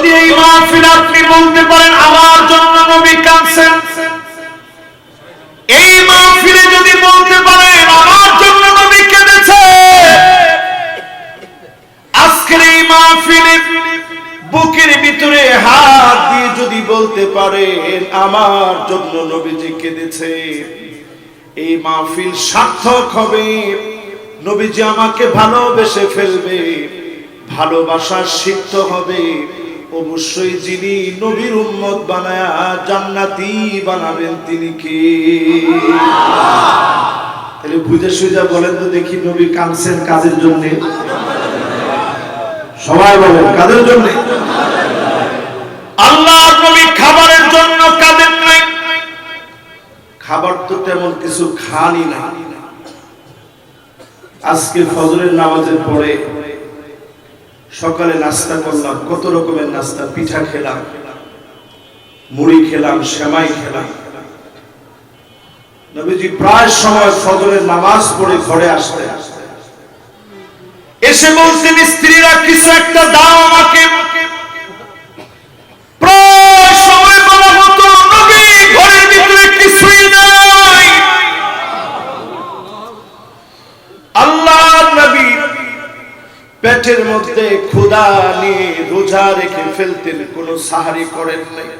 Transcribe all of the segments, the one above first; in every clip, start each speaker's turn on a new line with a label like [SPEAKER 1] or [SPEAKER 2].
[SPEAKER 1] যদি এই মাহফিল আপনি বলতে পারেন, আমার জন্য নবী কাঁদছেন। এই মাহফিলে যদি বলতে পারেন, আমার জন্য নবী কেঁদেছে। আজকের এই মাহফিলে বুকের ভিতরে হাত দিয়ে যদি বলতে আমার জন্য নবীজি কেঁদেছে। এই মাহফিল সার্থক হবে। নবীজি আমাকে ভালোবেসে ফেলবে ভালোবাসার সিদ্ধ হবে। অবশ্যই যিনি নবীর উম্মত বানায়া জান্নাতি বানাবেন তিনি কে? তাহলে বুঝে সুজা বলেন তো দেখি নবী কানছেন কাজের জন্য? সবাই বলেন কাদের জন্য? আল্লাহ নবী খাবারের জন্য কাদের নাই। খাবার তো তেমন কিছু খানি না। আজকে ফজরের নামাজের পরে সকালে নাস্তা করলাম কত রকমের নাস্তা পিঠা খেলাম মুড়ি খেলাম সেমাই খেলাম নবীজি প্রায় সময় ফজরের নামাজ পড়ে ঘরে আসতে আসতে এসে বলছেন স্ত্রীরা কিছু একটা দাও আমাকে পেটের মধ্যে ক্ষুধা নিয়ে রোজা রেখে ফেলতেন, কোন সাহারি করেন নাই।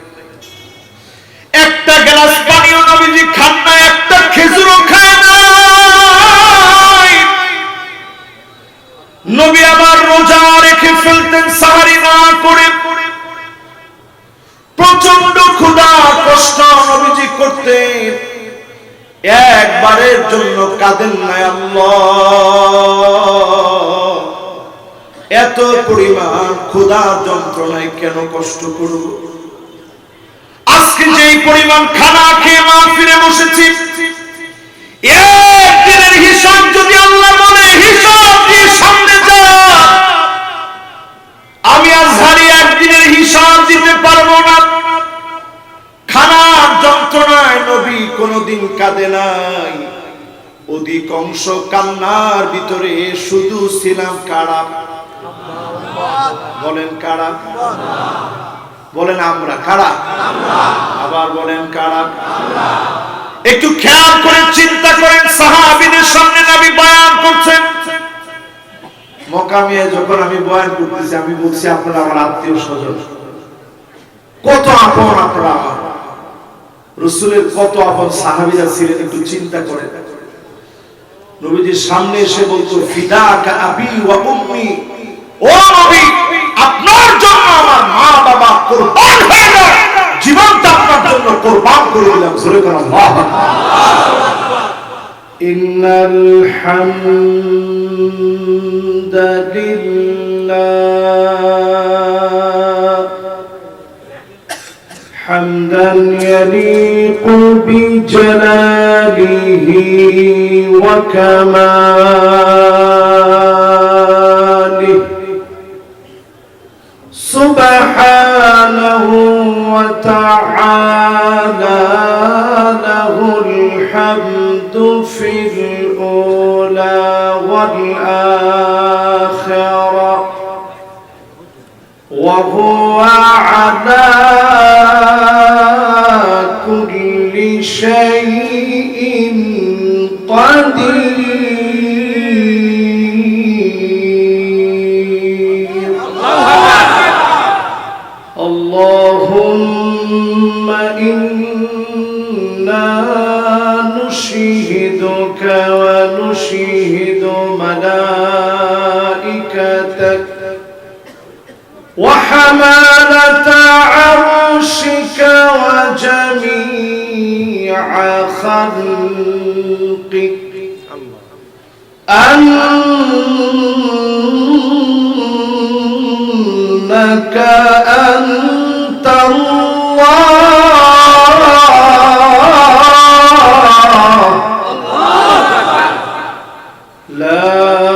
[SPEAKER 1] একটা গ্লাস পানিও নবীজি খান না, একটা খেজুরও খায় নাই নবী আবার রোজা রেখে ফেলতেন, সাহারি না করে। প্রচণ্ড ক্ষুধা, কষ্ট নবীজি করতেন। একবারের জন্য কাঁদেন নাই আল্লাহ। এত পরিমাণ ক্ষুধার যন্ত্রণায় কেন কষ্ট করব? আজকে যে পরিমাণ খানা খেয়ে মা ফিরে বসেছি, একদিনের হিসাব যদি আল্লাহ বলে হিসাব দিয়ে সামনে যা আমি আজহারি একদিনের হিসাব দিতে পারব না। খানার যন্ত্রণায় নবী কোনোদিন কাঁদে নাই। অধিকাংশ কান্নার ভিতরে শুধু ছিলাম কারা বলেন কারা? বলেন আমরা, কারা? আবার বলেন কারা? একটু খেয়াল করে চিন্তা করেন, সাহাবিদের সামনে নবী বয়ান করছেন। মকামিয়ে যখন আমি বয়ান করতেছি, আমি বলছি, আপনারা আমার আত্মীয় স্বজন। কত আপন আপনারা আমার। রসুলের কত আপন সাহাবিরা ছিলেন, একটু চিন্তা করে নবীজির সামনে এসে বলতো ফিদা আবি ওয়া উম্মি। ও নবী আপনার জন্য আমার মা বাবা কুরবান হয়ে গেল জীবনটা আপনার জন্য কুরবান করে দিলাম জোরে করে আল্লাহু আকবার
[SPEAKER 2] إن الحمد لله حمدا يليق بجلاله وكماله سبحانه وتعالى له الحمد في الأولى والآخرة. وهو على كل شيء خلقك. أنك أنت الله. لا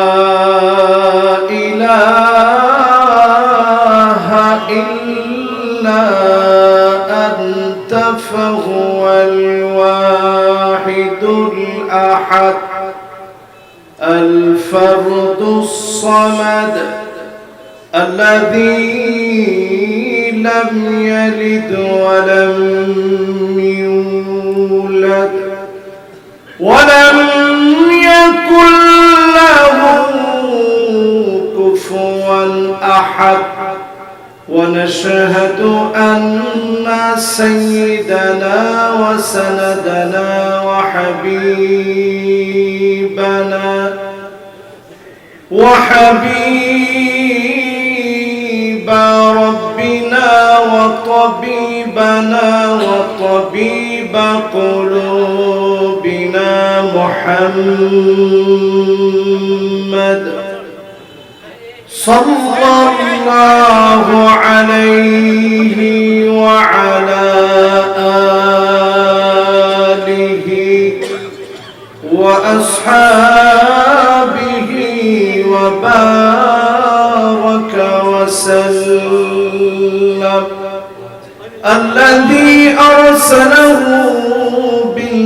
[SPEAKER 2] محمد صلى الله عليه وعلى آله وأصحابه وبارك وسلم الذي أرسله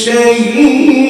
[SPEAKER 2] بشهيد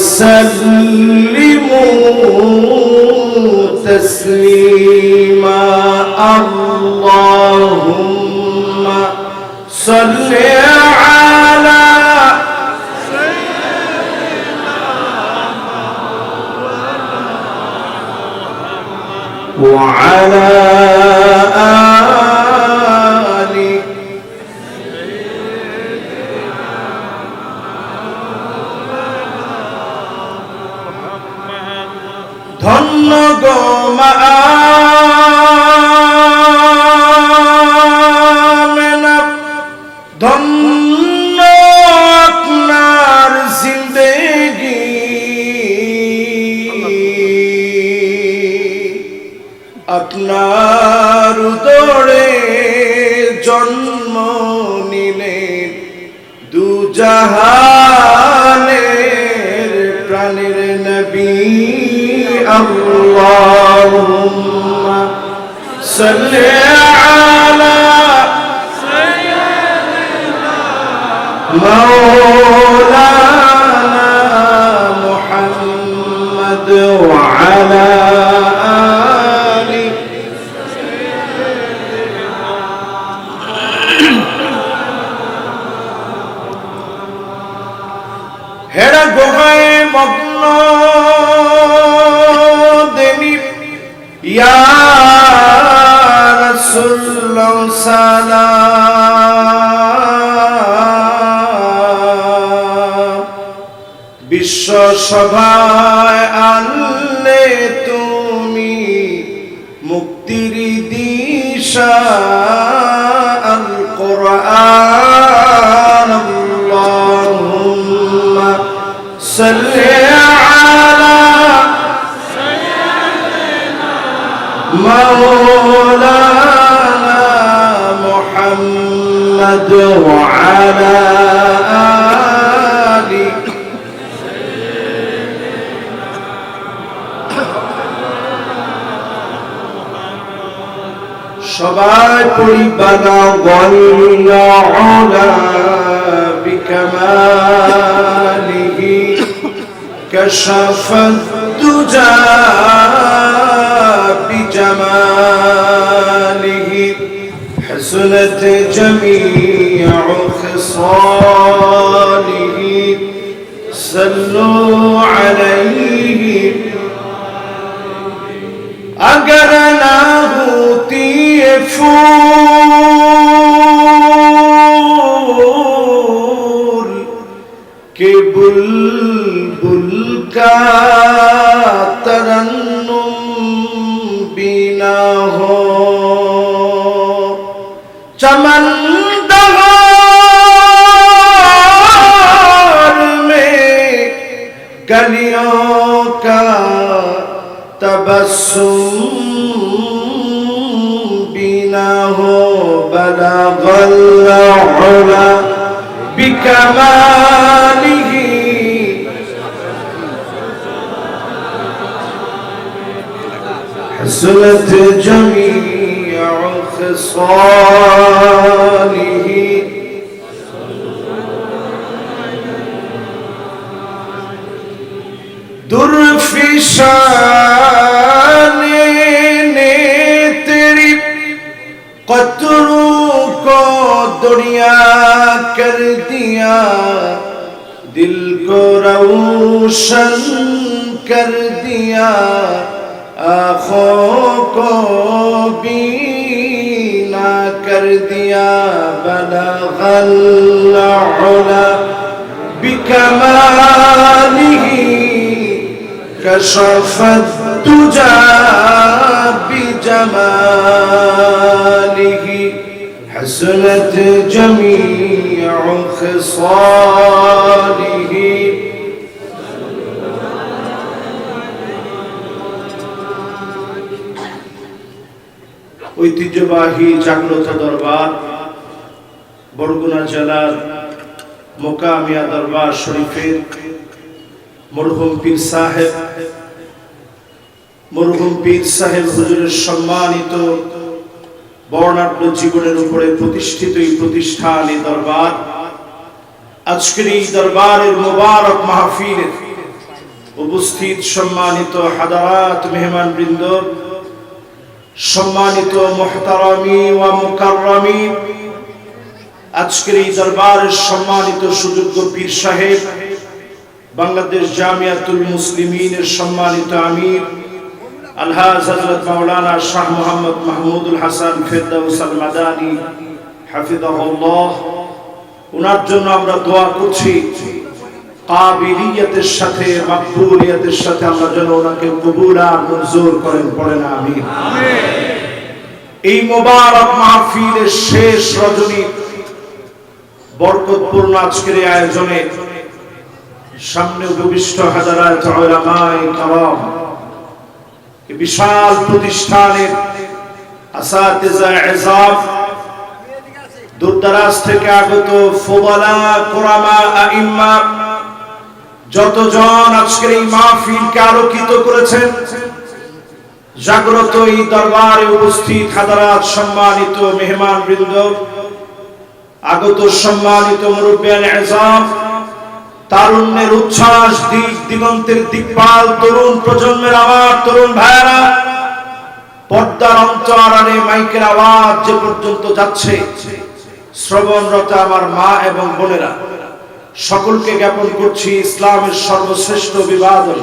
[SPEAKER 2] وسلموا تسليما. اللهم صل على وعلى সালাম। বিশ্ব সভায় আনলে তুমি মুক্তির দিশা আল কোরআন। আল্লাহুম্মা সাল্লি আলা সাইয়্যিদিনা محمد وعلى آله সবাই পড়ি বানা গল্লা বিকমালিহি كشف الدجى بجماله حسنت جميع خصاله. صلوا عليه. اگر نہ ہوتی پھول کہ بلبل کا चमन में कलियों का तबसुम बिना हो बना गल्ला होना बिकमाली حسنت جميع خصال کر دیا دل کو روشن کر دیا آنکھوں کو بینا کر دیا بلغ العلا بکماله كشف الدجى بجماله حسنت جميع خصاله ঐতিহ্যবাহী জাগ্রত দরবার বরগুনা জেলার মোকামিয়া দরবার শরীফের মরহুম পীর সাহেব মরহুম পীর সাহেব হুজুরের সম্মানিত বর্ণাঢ্য জীবনের উপরে প্রতিষ্ঠিত এই প্রতিষ্ঠান, এই দরবার। আজকের এই দরবারের মোবারক মাহফিলে উপস্থিত সম্মানিত হাদারাত মেহমান বৃন্দ সম্মানিত মোহতারামি ওয়া আজকের এই দরবারের সম্মানিত সুযোগ্য পীর সাহেব, বাংলাদেশ জামিয়াতুল মুসলিমিনের সম্মানিত আমির আলহাজ হযরত মাওলানা শাহ মোহাম্মদ মাহমুদুল হাসান ফেরদাউস আল মাদানী, হাফিজাহুল্লাহ। ওনার জন্য আমরা দোয়া করছি, কাবিলিয়াতের সাথে, মাকবুলিয়াতের সাথে আমরা যেন ওনাকে কবুল আর মঞ্জুর করেন পড়েন আমিন। এই মোবারক মাহফিলের শেষ রজনী বরকতপূর্ণ আজকের আয়োজনে সামনে উপবিষ্ট হাজারাত উলামায়ে কারাম বিশাল প্রতিষ্ঠানের দূরদারাজ থেকে আগত যতজন আজকের এই মাহফিলকে আলোকিত করেছেন, জাগ্রত এই দরবারে উপস্থিত হাজারাত সম্মানিত মেহমান বৃন্দ আগত সম্মানিত মুরব্বিয়ান আজম তারুণ্যের উচ্ছ্বাস দিক দিগন্তের দিকপাল, তরুণ প্রজন্মের আমার তরুণ ভাইয়েরা, পর্দার অন্তরানে মাইকের আওয়াজ যে পর্যন্ত যাচ্ছে, শ্রবণরত আমার মা এবং বোনেরা, সকলকে জ্ঞাপন করছি ইসলামের সর্বশ্রেষ্ঠ বিবাদন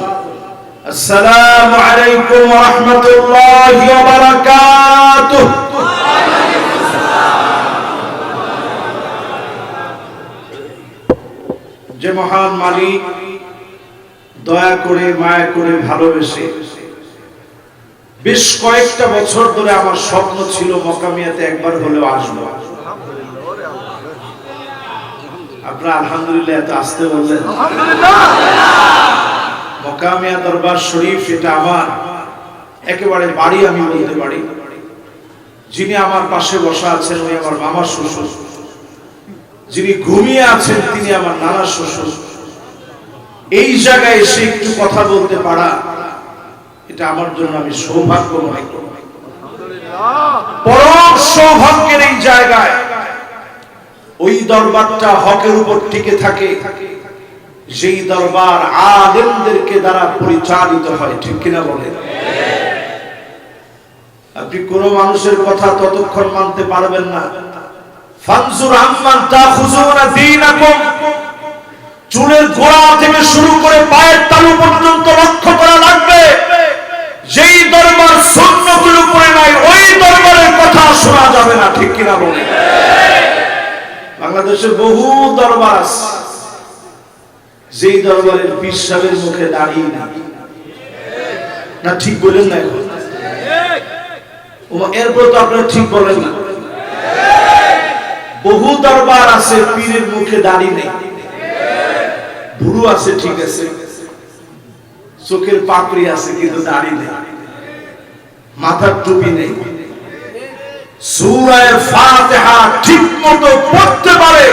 [SPEAKER 2] আসসালামু আলাইকুম ওয়া রাহমাতুল্লাহি ওয়া বারাকাতুহু। যে মহান মালিক, দয়া করে, মায়া করে ভালোবেসে। বেশ কয়েকটা বছর ধরে আমার স্বপ্ন ছিল মকামিয়াতে একবার হলেও আসব। আপনারা আলহামদুলিল্লাহ এত আসতে বললেন। মকামিয়া দরবার শরীফ, এটা আমার একেবারে বাড়ি আমি বলতে পারি। যিনি আমার পাশে বসা আছেন, উনি আমার মামার শ্বশুর। যিনি ঘুমিয়ে আছেন, তিনি আমার নানা শ্বশুর। এই জায়গায় এসে একটু কথা বলতে পারা, এটা আমার জন্য আমি সৌভাগ্য করি পরম সৌভাগ্যের এই জায়গায় ওই দরবারটা হকের উপর টিকে থাকে, যেই দরবার আদেমদেরকে দ্বারা পরিচালিত হয়, ঠিক কিনা বলেন? আপনি কোন মানুষের কথা ততক্ষণ মানতে পারবেন না। ফানজুর আম্মান তাখুজুনা দীনাকুম। চুলের গোড়া থেকে শুরু করে পায়ের তালু পর্যন্ত লক্ষ্য করা লাগবে। যেই দরবার সুন্নতের উপরে নাই, ওই দরবারের কথা শোনা যাবে না, ঠিক কিনা বলে বাংলাদেশে বহু দরবার আছে। যেই দরবারের পীর সাহেবের মুখে দাঁড়িয়ে না না ঠিক বলেন না এখন? এরপর তো আপনারা ঠিক বলেন না। বহু দরবার আছে, পীরের মুখে দাড়ি নেই। ভুরু আছে, ঠিক আছে। চোখের পাপড়ি আছে, কিন্তু দাড়ি নেই। মাথার টুপি নেই। ঠিক মতো পড়তে পারে।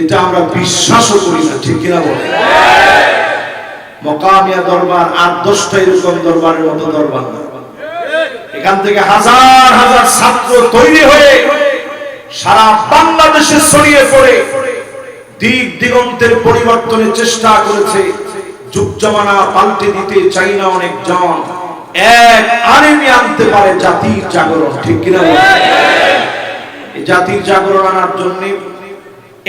[SPEAKER 2] এটা আমরা বিশ্বাসও করি না, ঠিক কিনা বলে? মকামিয়া দরবার আর দশটা এরকম দরবারের মতো দরবার এখান থেকে হাজার হাজার ছাত্র তৈরি হয়ে সারা বাংলাদেশে ছড়িয়ে পড়ে দিক দিগন্তের পরিবর্তনের চেষ্টা করেছে যুগ জমানা পাল্টে দিতে চাই না অনেক জন। এক আরেমি আনতে পারে জাতির জাগরণ, ঠিক কিনা জাতির জাগরণ আনার জন্য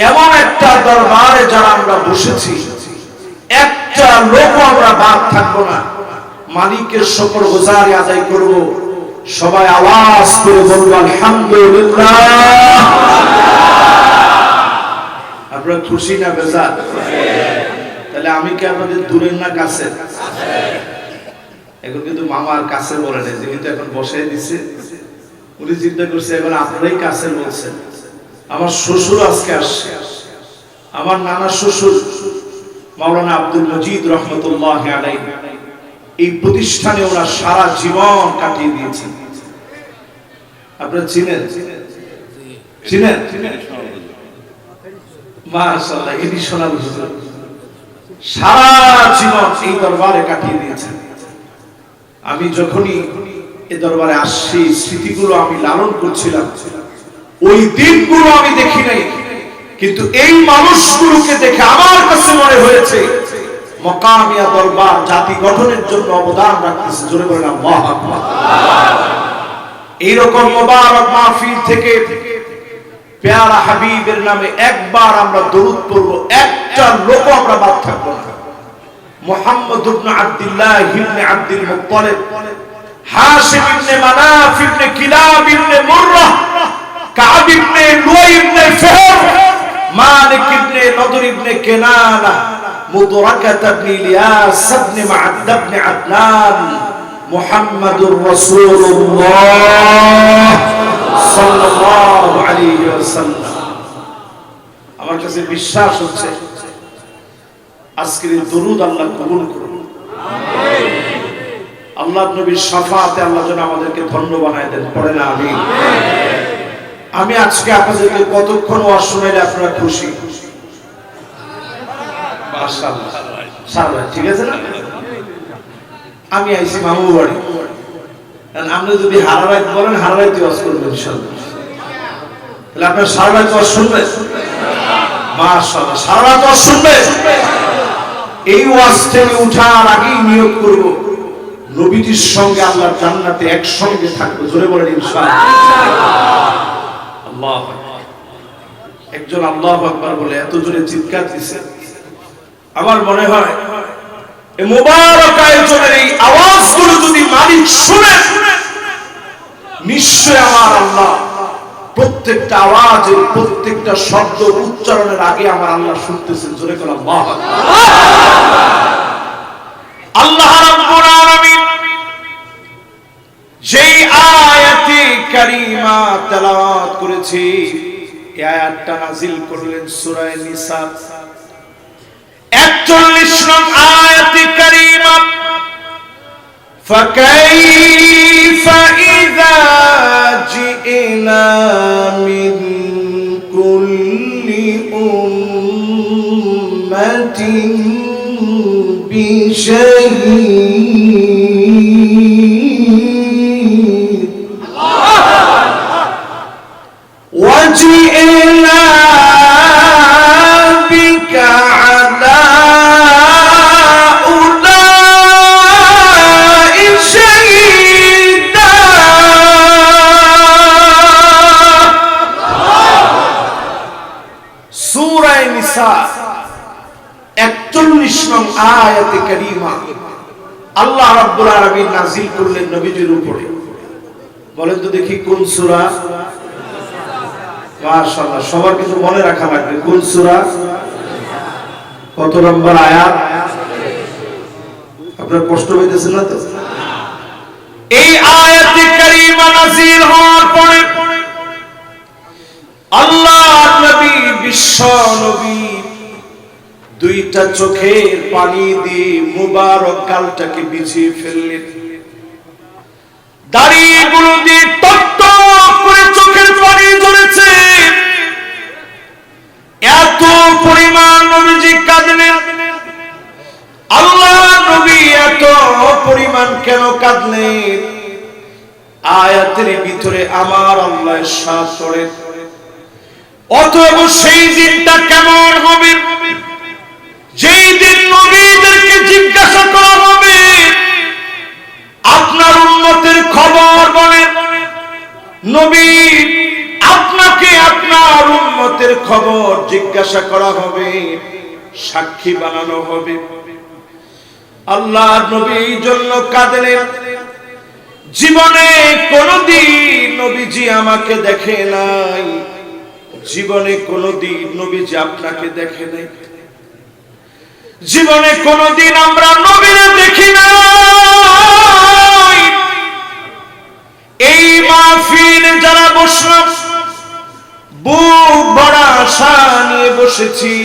[SPEAKER 2] এমন একটা দরবারে যারা আমরা বসেছি, একটা লোক আমরা বাদ থাকব না। মালিকের শকর গোজারি আদায় করব। সবাই আওয়াজ করে বলব, আলহামদুলিল্লাহ। আপনারা খুশি না বেজার? তাহলে আমি কি আপনাদের দূরের না কাছে? এখন কিন্তু মামার কাছে বলে নেই যিনি তো এখন বসে দিছে। উনি চিন্তা করছে, এখন আপনারাই কাছে বলছেন। আমার শ্বশুর আজকে আসছে। আমার নানা শ্বশুর, মাওলানা আব্দুল মজিদ রহমতুল্লাহ আলাই এই প্রতিষ্ঠানে ওরা সারা জীবন কাটিয়ে দিয়েছেন। আপনারা চিনেন? চিনেন? মাশাআল্লাহ সারা জীবন এই দরবারে কাটিয়ে দিয়েছেন। আমি যখনই এ দরবারে আসছি, স্মৃতিগুলো আমি লালন করছিলাম। ওই দিনগুলো আমি দেখি নাই। কিন্তু এই মানুষগুলোকে দেখে আমার কাছে মনে হয়েছে মকামিয়া দরবার জাতি গঠনের জন্য অবদান রাখতেছে। জোরে আল্লাহু আকবার। এইরকম মোবারক মাহফিল থেকে পেয়ারা হাবিবের নামে একবার আমরা দরুদ পড়ব, একটা লোক আমরা বাদ থাকব না। মোহাম্মদ ইবনে আব্দুল্লাহ ইবনে আব্দুল মুত্তালিব, হাশিম ইবনে মানাফ ইবনে কিলাব ইবনে মুররাহ কাব ইবনে লুয়াই ইবনে ফিহর মালিক ইবনে নদর ইবনে কেনানা মুদরাকাত ইবনে ইলিয়াস ইবনে মা'দ ইবনে আদনান মুহাম্মাদুর রাসূলুল্লাহ সাল্লাল্লাহু আলাইহি ওয়াসাল্লাম। আমার কাছে বিশ্বাস হচ্ছে আজকের দরুদ আল্লাহ কবুল করুন। আল্লাহ নবীর সাফাতে আল্লাহ যেন আমাদেরকে ধন্য বানায় দেন, পড়ে না আমি আমি আজকে আপনাদেরকে কতক্ষণ শোনাইলে আপনারা খুশি? ঠিক আছে না? আমি আইছি মামু বাড়ি। আপনি যদি বলেন হারা রাত ওয়াজ করবেন ইনশাআল্লাহ। তাহলে আপনার সারা রাত ওয়াজ শুনবেন মাশাআল্লাহ সারা ওয়াজ শুনবেন এই ওয়াজ থেকে আগেই নিয়োগ করব। নবীজির সঙ্গে আল্লাহর জান্নাতে একসঙ্গে থাকব। জোরে বলেন ইনশাআল্লাহ। আল্লাহ একজন আল্লাহ আকবার বলে এত জোরে চিৎকার দিছে। আমার মনে হয় মোবারক আয়োজনের এই আওয়াজগুলো যদি মালিক শুনে নিশ্চয় আমার আল্লাহ প্রত্যেকটা আওয়াজের প্রত্যেকটা শব্দ উচ্চারণের আগে আমার আল্লাহ শুনতেছেন। জোরে করে আল্লাহ যেই আয়াতে কারিমা তেলাওয়াত করেছি, এই আয়াতটা নাজিল করলেন সূরা নিসা। 41 নং আয়াতে কারিমা فكيف إذا جئنا من كل أمة بشهيد কারীমা। আল্লাহ রাব্বুল আলামিন নাযিল করলেন নবীজির উপরে। বলেন তো দেখি কোন সূরা? মাশাআল্লাহ, সবার কিছু মনে রাখা লাগবে। কোন সূরা? কত নম্বর আয়াত? আপনার কষ্ট হইতেছে না তো? এই আয়াতে কারীমা নাযিল হওয়ার পরে আল্লাহ নবী বিশ্ব নবী দুইটা চোখের পানি দিয়ে মুবারক গালটাকে বিছিয়ে ফেললেন দিয়ে করে চোখের পানি এত পরিমাণ কাঁদলেন। আল্লাহ নবী এত পরিমাণ কেন কাঁদলেন? আয়াতের ভিতরে আমার আল্লাহ করেন অতএব সেই দিনটা কেমন হবে? যেই দিন নবীদেরকে জিজ্ঞাসা করা হবে, আপনার উন্নতের খবর বলে, নবী, আপনাকে আপনার উন্নতের খবর জিজ্ঞাসা করা হবে, সাক্ষী বানানো হবে। আল্লাহ নবী এই জন্য কাঁদলেন জীবনে কোনদিন নবীজি আমাকে দেখে নাই। জীবনে কোনদিন নবীজি আপনাকে দেখে নাই। জীবনে কোনদিন আমরা নবীরে দেখি না এই মাহফিল যারা বসলাম, বুক ভরা আশা নিয়ে বসেছি।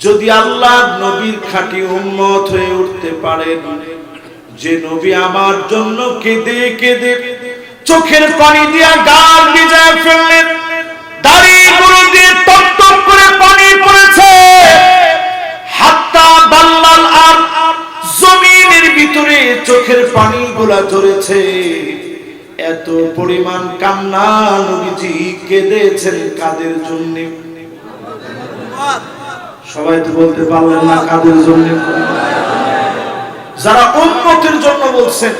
[SPEAKER 2] যদি আল্লাহ নবীর খাঁটি উম্মত হয়ে উঠতে পারেন, যে নবী আমার জন্য কেঁদে কেঁদে চোখের পানি দিয়া গাল ভিজায় ফেললেন দাড়িগুলো বাল্লাল আর জমিনের ভিতরে চোখের পানি এত পরিমাণ কান্না নবীজি কেঁদেছেন কাদের জন্য? সবাই তো বলতে পারলেন না কাদের জন্য। যারা উন্মতের জন্য বলছেন।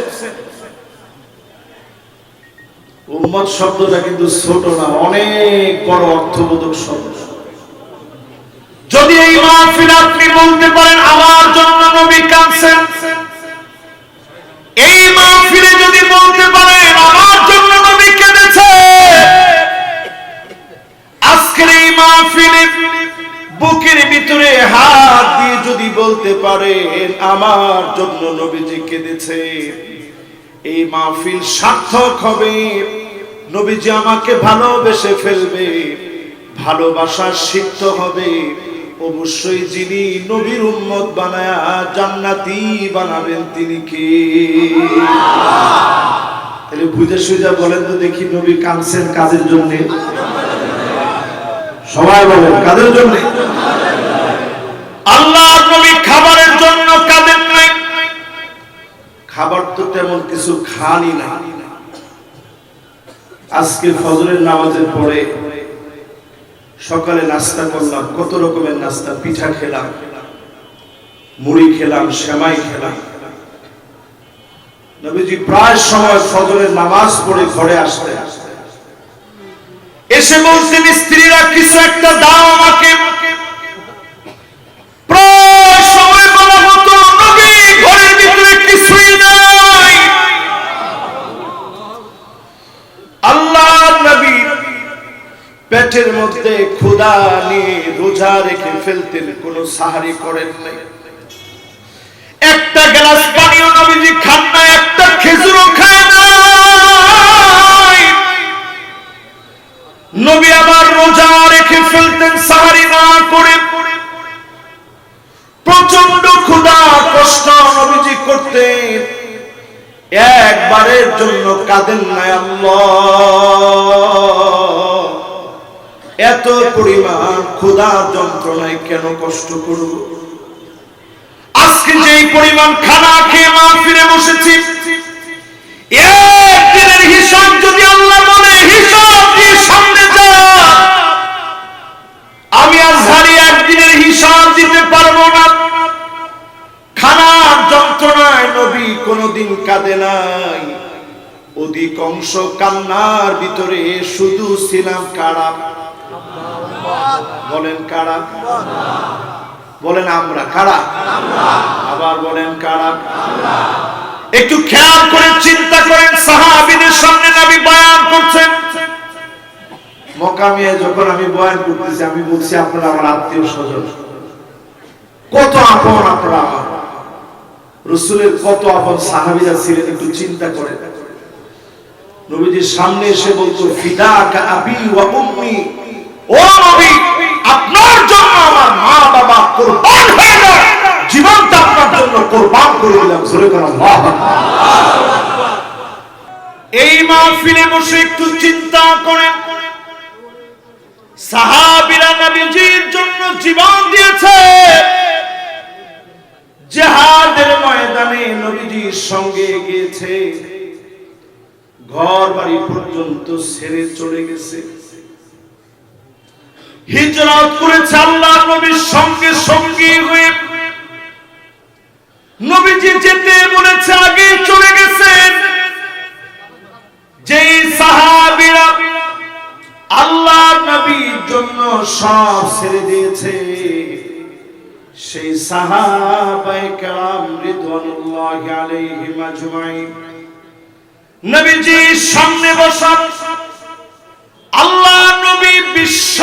[SPEAKER 2] উম্মত শব্দটা কিন্তু ছোট না, অনেক বড় অর্থবোধক শব্দ। যদি এই মাহফিল আপনি বলতে পারেন, আমার জন্য নবী কাঁদছেন। এই মাহফিলে যদি বলতে পারেন, আমার জন্য নবী কেঁদেছে। আজকের এই মাহফিলে বুকের ভিতরে হাত দিয়ে যদি বলতে পারেন, আমার জন্য নবীজি কেঁদেছে। এই মাহফিল সার্থক হবে। নবীজি আমাকে ভালোবেসে ফেলবে, ভালোবাসা সিদ্ধ হবে। অবশ্যই যিনি নবীর উম্মত বানায়া জান্নাতি বানাবেন তিনি কে? তাহলে বুঝে সুজা বলেন তো দেখি নবী কানছেন কাজের জন্য? সবাই বলেন কাদের জন্য? আল্লাহ নবী খাবারের জন্য কাঁদেন নাই।
[SPEAKER 1] খাবার তো তেমন কিছু খানি না। আজকে ফজরের নামাজের পরে সকালে নাস্তা করলাম কত রকমের নাস্তা পিঠা খেলাম মুড়ি খেলাম সেমাই খেলাম নবীজি প্রায় সময় ফজরের নামাজ পড়ে ঘরে আসতে আসতে
[SPEAKER 2] এসে বলছেন স্ত্রীরা কিছু একটা দাও আমাকে
[SPEAKER 1] পেটের মধ্যে ক্ষুধা নিয়ে রোজা রেখে ফেলতেন, কোনো সাহারি করেন নাই।
[SPEAKER 2] একটা গ্লাস পানিও নবীজি খান না, একটা খেজুরও খায় নবী আবার রোজা রেখে ফেলতেন, সাহারি না করে। প্রচণ্ড ক্ষুধা, কষ্ট নবীজি করতেন।
[SPEAKER 1] একবারের জন্য কাঁদেন নাই আল্লাহ। এত পরিমাণ ক্ষুধার যন্ত্রণায় কেন কষ্ট করব?
[SPEAKER 2] আজকে যে পরিমাণ খানা খেয়ে মা ফিরে বসেছি, একদিনের হিসাব যদি আল্লাহ বলে হিসাব দিয়ে সামনে যা আমি আজহারি একদিনের হিসাব দিতে পারব না।
[SPEAKER 1] খানার যন্ত্রণায় নবী কোনোদিন কাঁদে নাই। অধিকাংশ কান্নার ভিতরে শুধু ছিলাম কারা বলেন কারা? বলেন আমরা, কারা? আবার বলেন কারা?
[SPEAKER 2] একটু খেয়াল করে চিন্তা করেন, সাহাবিদের সামনে নবী বয়ান করছেন।
[SPEAKER 1] মকামিয়ে যখন আমি বয়ান করতেছি, আমি বলছি, আপনারা আমার আত্মীয় স্বজন। কত আপন আপনারা আমার। রসুলের কত আপন সাহাবিরা ছিলেন, একটু চিন্তা করে নবীজির সামনে এসে বলতো ফিদা আবি ওয়া উম্মি।
[SPEAKER 2] ও নবী, আপনার জন্য আমার মা বাবা কোরবান হয়ে গেল।
[SPEAKER 1] জীবনটা আপনার জন্য কোরবান করে দিলাম, জোরে করে
[SPEAKER 2] এই মাহফিলে বসে একটু চিন্তা করেন। সাহাবিরা নবীজির জন্য জীবন দিয়েছে।
[SPEAKER 1] জেহাদের ময়দানে নবীজির সঙ্গে গিয়েছে। ঘর বাড়ি পর্যন্ত ছেড়ে চলে গেছে।
[SPEAKER 2] হিজরত করেছে আল্লাহ, নবীর সঙ্গে সঙ্গী হয়ে। নবীজি যেতে বলেছে, আগে চলে গেছেন। যেই সাহাবীরা
[SPEAKER 1] আল্লাহ নবীর জন্য সব ছেড়ে দিয়েছে, সেই সাহাবায়ে কেরাম রিদওয়ানুল্লাহি আলাইহিম আজমাইন।
[SPEAKER 2] নবীজির সামনে বসা, আল্লাহ নবী বিশ্ব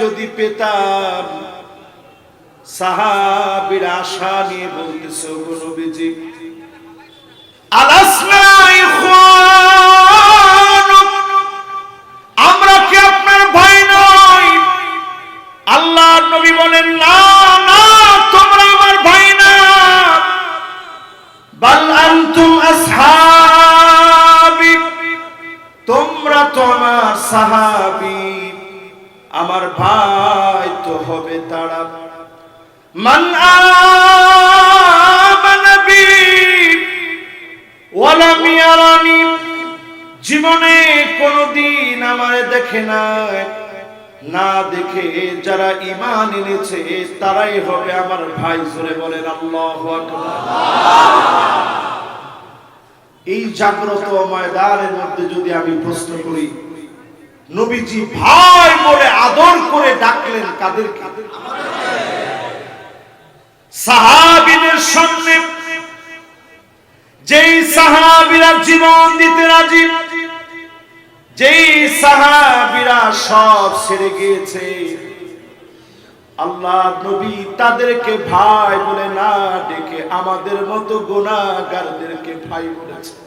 [SPEAKER 2] যদি পেতাম,
[SPEAKER 1] সাহাবীর আশা নিয়ে বলতেছে নবীজি।
[SPEAKER 2] আমরা কি আপনার ভাই নই? আল্লাহর নবী বলেন, না না, তোমরা আমার ভাই না।
[SPEAKER 1] বাল আনতুম আসহাবি, তোমরা তো আমার সাহাবী। আমার ভাই তো হবে তারা।
[SPEAKER 2] মান আমানা বি ওয়ালাম ইয়ারানি জীবনে কোনদিন আমারে দেখে নাই।
[SPEAKER 1] না দেখে যারা ইমান এনেছে, তারাই হবে আমার ভাই, জোরে বলেন আল্লাহু এই জাগ্রত ময়দানের মধ্যে যদি আমি প্রশ্ন করি নবীজি ভাই বলে আদর করে ডাকলেন, কাদেরকে?
[SPEAKER 2] সাহাবীদের সামনে, যেই সাহাবীরা জীবন দিতে রাজি,
[SPEAKER 1] যেই সাহাবীরা সব ছেড়ে গিয়েছে, আল্লাহ নবী তাদেরকে ভাই বলে না ডেকে আমাদের মতো গোনাগারদেরকে ভাই বলেছে।